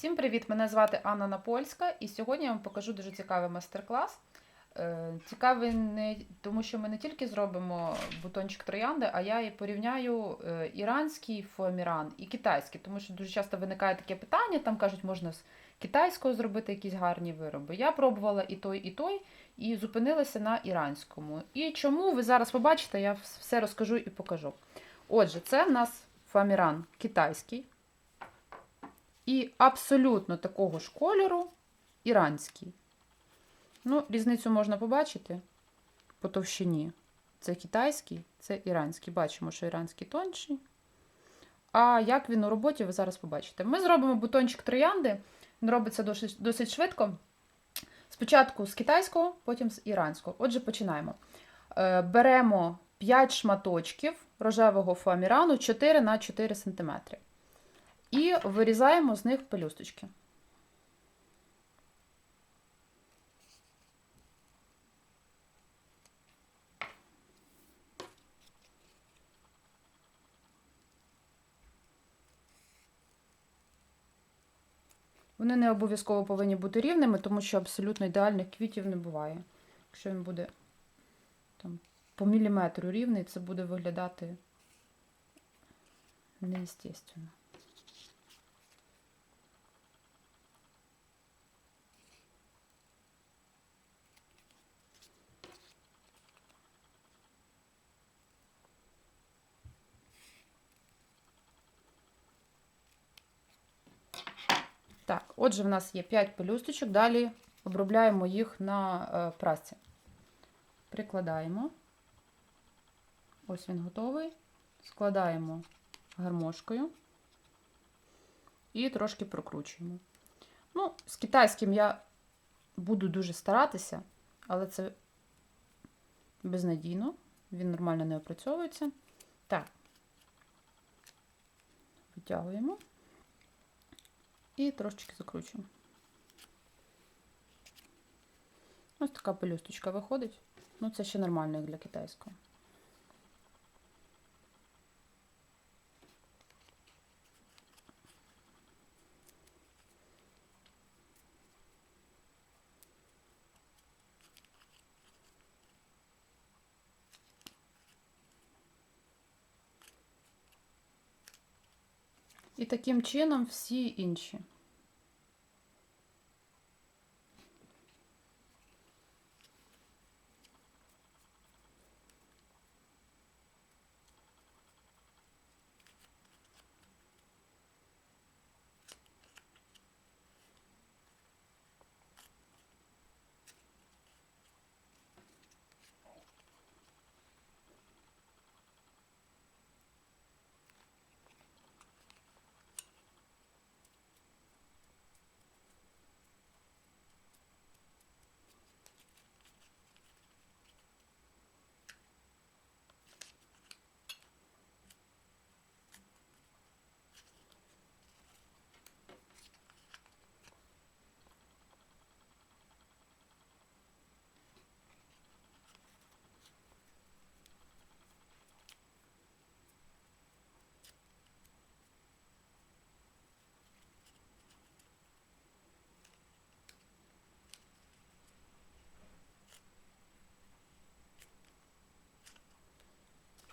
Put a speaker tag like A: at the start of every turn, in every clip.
A: Всім привіт! Мене звати Анна Напольська, і сьогодні я вам покажу дуже цікавий майстер-клас. Е, Цікавий не тому, що ми не тільки зробимо бутончик троянди, а я і порівняю е, іранський фоаміран і китайський, тому що дуже часто виникає таке питання, там кажуть, можна з китайського зробити якісь гарні вироби. Я пробувала і той, і той, і зупинилася на іранському. І чому ви зараз побачите, я все розкажу і покажу. Отже, це в нас фоаміран китайський. І абсолютно такого ж кольору іранський. Ну, різницю можна побачити по товщині. Це китайський, це іранський. Бачимо, що іранський тонший. А як він у роботі, ви зараз побачите. Ми зробимо бутончик троянди. Він робиться досить, швидко. Спочатку з китайського, потім з іранського. Отже, починаємо. Е, Беремо 5 шматочків рожевого фоамірану 4 на 4 см. Вирізаємо з них пелюсточки. Вони не обов'язково повинні бути рівними, тому що абсолютно ідеальних квітів не буває. Якщо він буде там, по міліметру рівний, це буде виглядати неестественно. Так, отже, в нас є 5 пелюсточок, далі обробляємо їх на е, прасці. Прикладаємо. Ось він готовий. Складаємо гармошкою і трошки прокручуємо. Ну, з китайським я буду дуже старатися, але це безнадійно, він нормально не опрацьовується. Так, витягуємо і трошечки закручуємо. Ось така пелюсточка виходить. Ну, це ще нормально, як для китайського. І таким чином всі інші.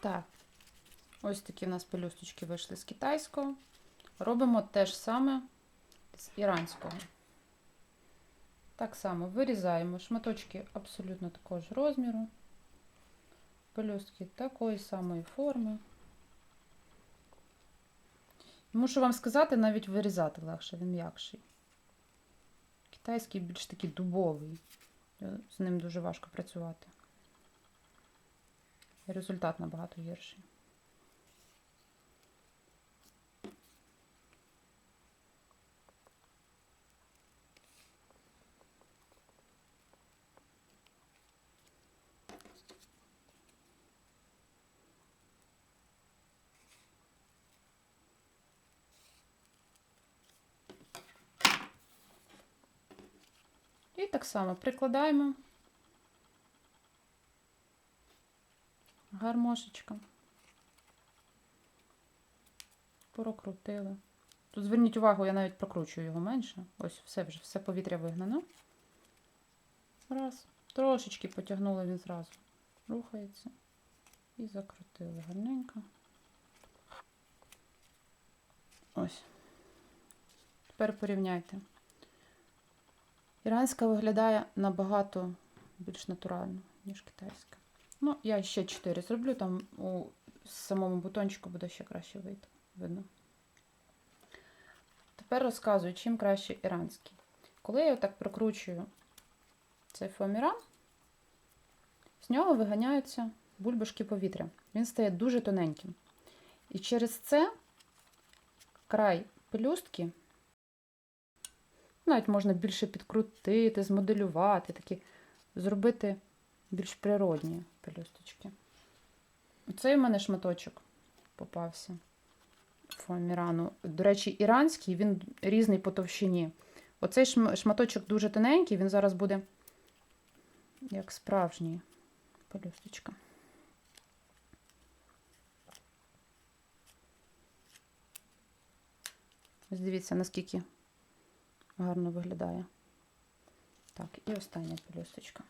A: Так, ось такі в нас пелюсточки вийшли з китайського. Робимо те ж саме з іранського. Так само вирізаємо шматочки абсолютно такого ж розміру, пелюстки такої самої форми. Мушу вам сказати, навіть вирізати легше, він м'якший. Китайський більш такий дубовий, з ним дуже важко працювати. Результат набагато гірший. І так само прикладаємо гармошечка. Прокрутили. Тут зверніть увагу, я навіть прокручую його менше. Ось все вже, все повітря вигнано. Раз. Трошечки потягнули він зразу. Рухається. І закрутили гарненько. Ось. Тепер порівняйте. Іранська виглядає набагато більш натурально, ніж китайська. Ну, я ще 4 зроблю, там у самому бутончику буде ще краще вийти. Видно. Тепер розказую, чим краще іранський. Коли я так прокручую цей фоаміран, з нього виганяються бульбашки повітря. Він стає дуже тоненьким. І через це край пелюстки навіть можна більше підкрутити, змоделювати, такі, зробити більш природні пелюсточки. Оцей у мене шматочок попався фоамірану. До речі, іранський, він різний по товщині. Оцей шматочок дуже тоненький, він зараз буде як справжній пелюсточка. Ось дивіться, наскільки гарно виглядає. Так, і остання пелюсточка.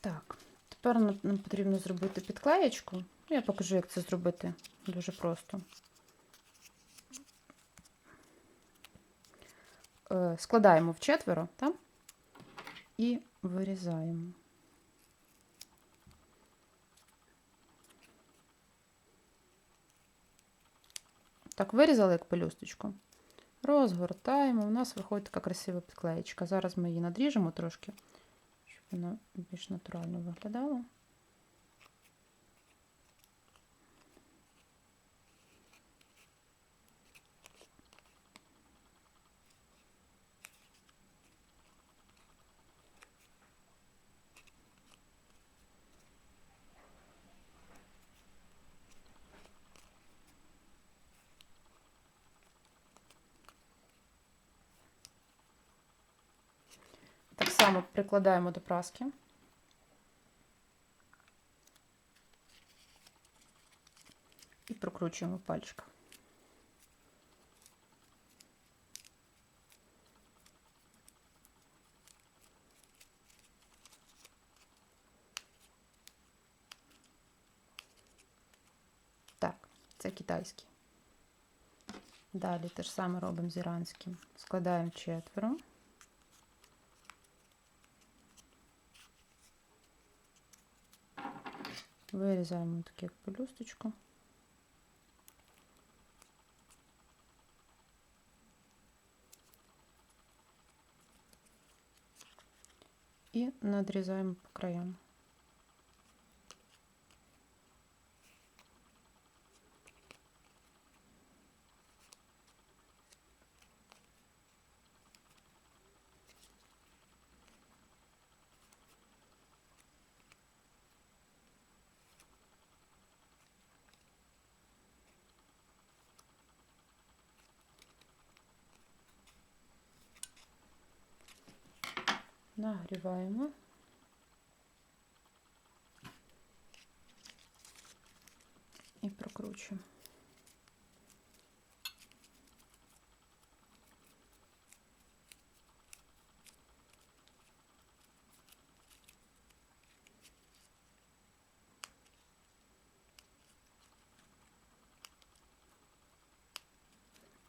A: Так, тепер нам потрібно зробити підклеєчку. Я покажу, як це зробити дуже просто. Е, Складаємо в четверо? І вирізаємо. Так, вирізали як пелюсточку. Розгортаємо. У нас виходить така красива підклеєчка. Зараз ми її надріжемо трошки воно більш натурально виглядало. Так само прикладаємо до праски. І прокручуємо в пальчиках. Так, це китайський. Далі те ж саме робимо з іранським. Складаємо четверо. Вирізаємо таке як пелюсточку. І надрізаємо по краям. Нагріваємо. І прокручуємо.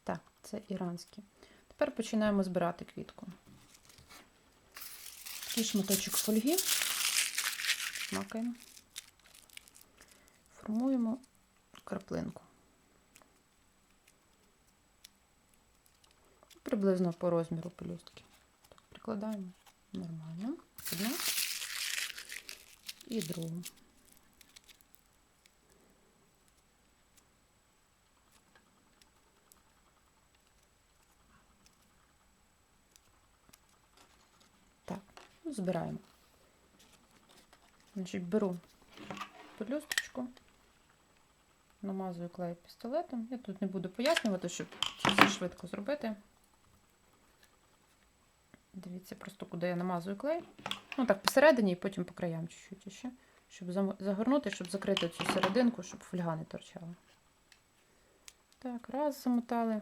A: Так, це іранські. Тепер починаємо збирати квітку. Такий шматочок фольги. Макаємо. Формуємо краплинку. Приблизно по розміру пелюстки. Прикладаємо нормально. Одну і другу. Так, ну, збираємо. Значить, беру пелюсточку, намазую клей пістолетом. Я тут не буду пояснювати, щоб все швидко зробити. Дивіться просто, куди я намазую клей. Ну так, посередині і потім по краям чуть-чуть ще. Щоб загорнути, щоб закрити цю серединку, щоб фольга не торчала. Так, раз замотали.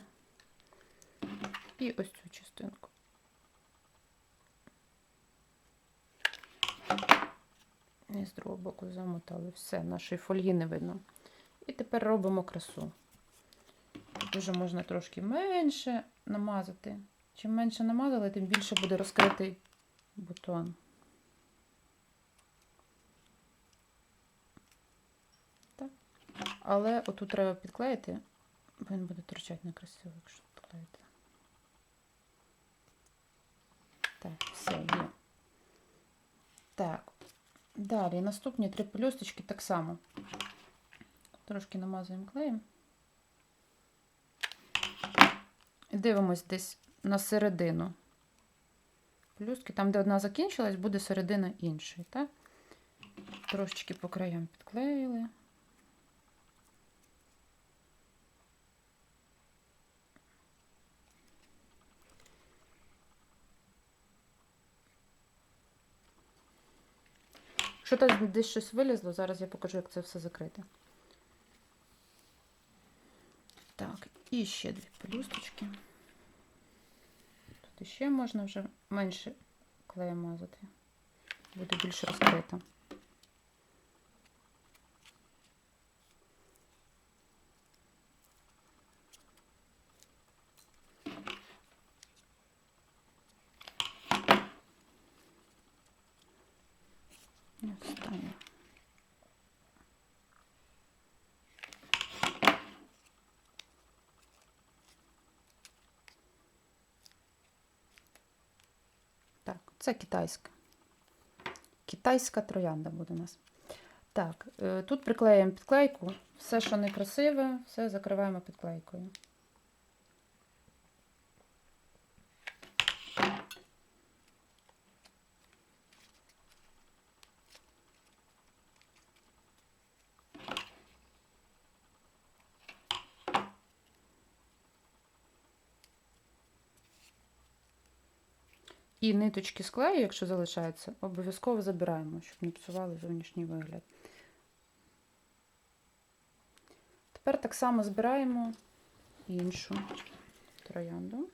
A: І ось цю частинку. І з другого боку замотали. Все, нашої фольги не видно. І тепер робимо красу. Тут вже можна трошки менше намазати. Чим менше намазали, тим більше буде розкритий бутон. Так. Але отут треба підклеїти, бо він буде торчати некрасиво, якщо підклеїти. Так, все є. Так. Далі наступні три пелюсточки так само. Трошки намазуємо клеєм. І дивимось десь на середину. Плюски, там, де одна закінчилась, буде середина іншої, так? Трошечки по краям підклеїли. Якщо там десь щось вилізло, зараз я покажу, як це все закрити. Так, і ще дві пелюсточки. Тут ще можна вже менше клею мазати. Буде більше розкрита. І останнє. Так, це китайська. Китайська троянда буде у нас. Так, е, тут приклеїмо підклейку. Все, що некрасиве, все закриваємо підклейкою. І ниточки з якщо залишаються, обов'язково забираємо, щоб не псували зовнішній вигляд. Тепер так само збираємо іншу троянду.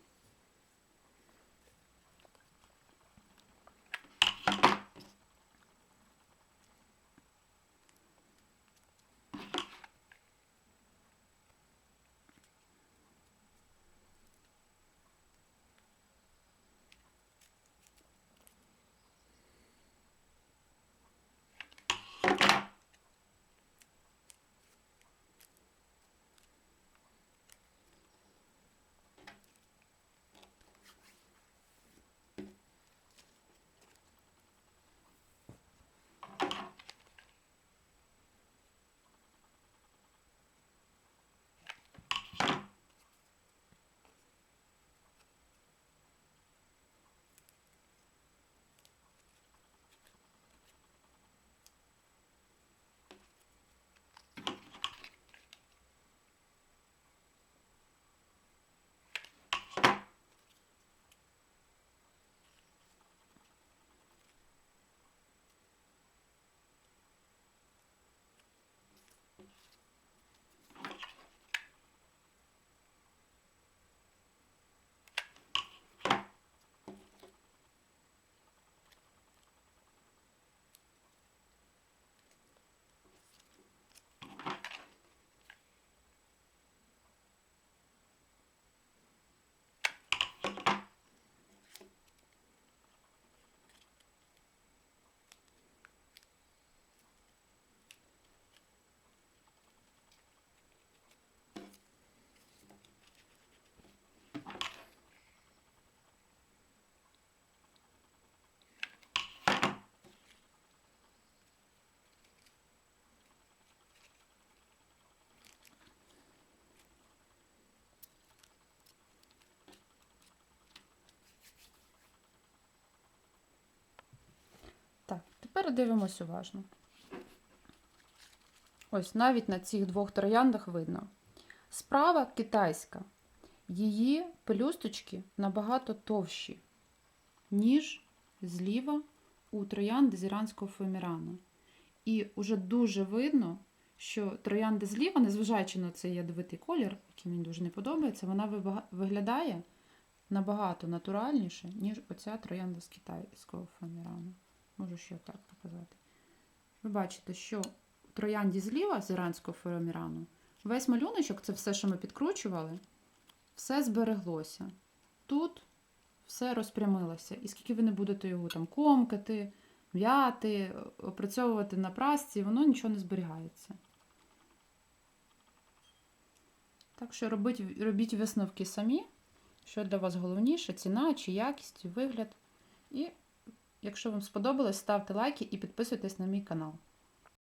A: Тепер дивимось уважно. Ось навіть на цих двох трояндах видно. Справа китайська. Її пелюсточки набагато товщі, ніж зліва у троянди з іранського фоемірану. І вже дуже видно, що троянди зліва, незважаючи на цей ядовитий колір, який мені дуже не подобається, вона виглядає набагато натуральніше, ніж оця троянда з китайського фоемірану. Можу ще так показати. Ви бачите, що у троянді зліва з іранського фоемірану весь малюночок, це все, що ми підкручували, все збереглося. Тут все розпрямилося. І скільки ви не будете його там комкати, м'яти, опрацьовувати на прасці, воно нічого не зберігається. Так що робіть, робіть висновки самі, що для вас головніше, ціна чи якість, вигляд. І якщо вам сподобалось, ставте лайки і підписуйтесь на мій канал.